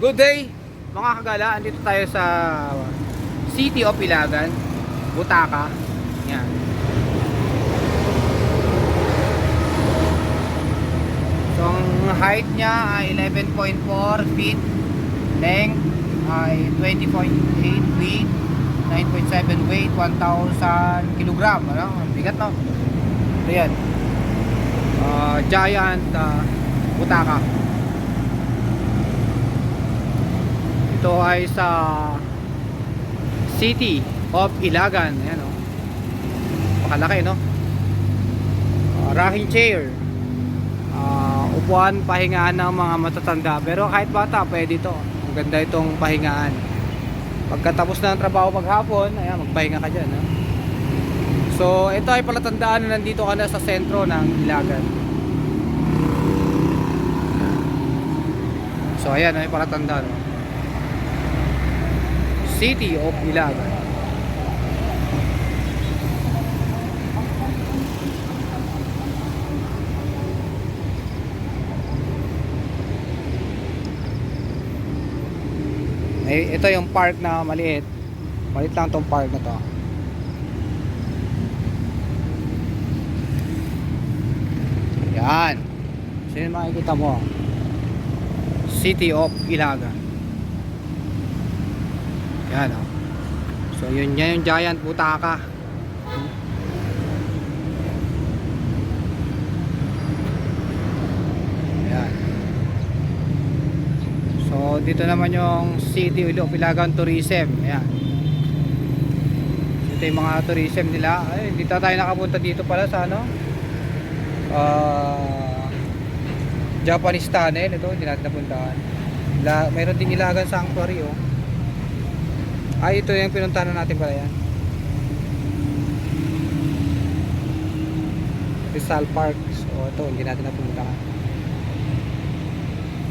Good day mga kagala, andito tayo sa City of Ilagan, Butaka. Yan. So ang height niya ay 11.4 feet, length ay 20.8 feet, 9.7 weight, 1,000 kilogram. Ano? Ang bigat no? Ito yan. Ah, giant ah, Butaka. Ito ay sa City of Ilagan. Ayan o. Pakalaki no? Uh, rocking chair. Ah, upuan, pahingaan ng mga matatanda. Pero kahit bata, pwede ito. Ang ganda itong pahingaan. Pagkatapos na ng trabaho maghapon, ayan, magpahinga ka dyan. No? So, ito ay palatandaan na nandito ka na sa sentro ng Ilagan. So, ayan, ay palatandaan. No? City of Ilagan. Eh, ito yung park na maliit. Maliit lang tong park na to. Yan. Sino makikita mo? City of Ilagan. Yan oh. So yun yan yung giant butaka. Yan. So dito naman yung City of Ilagan Tourism. Ayan. Ito yung mga tourism nila. Ay, dito tayo nakapunta dito pala sa ano? Ah Japanese tunnel. Ito, hindi natin napuntahan. La, mayroon din Ilagan Sanctuary oh. Ay, ito yung pinuntahan natin pala yan. Rizal Park. So, ito, hindi natin napuntahan.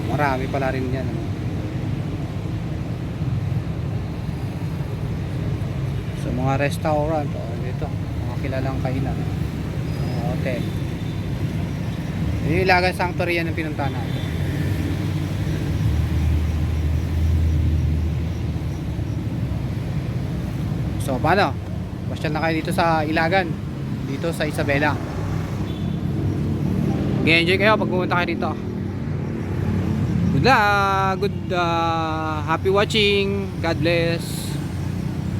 Marami pala rin yan. Ano? So, mga restaurant. Oh, dito. Mga kilalang kainan. Mga hotel. Yung Ilagan Sanctuary yan ang pinuntahan natin. So paano? Question na kayo dito sa Ilagan. Dito sa Isabela. Mag-enjoy kayo pag pumunta kayo dito. Good luck! Good uh, happy watching. God bless.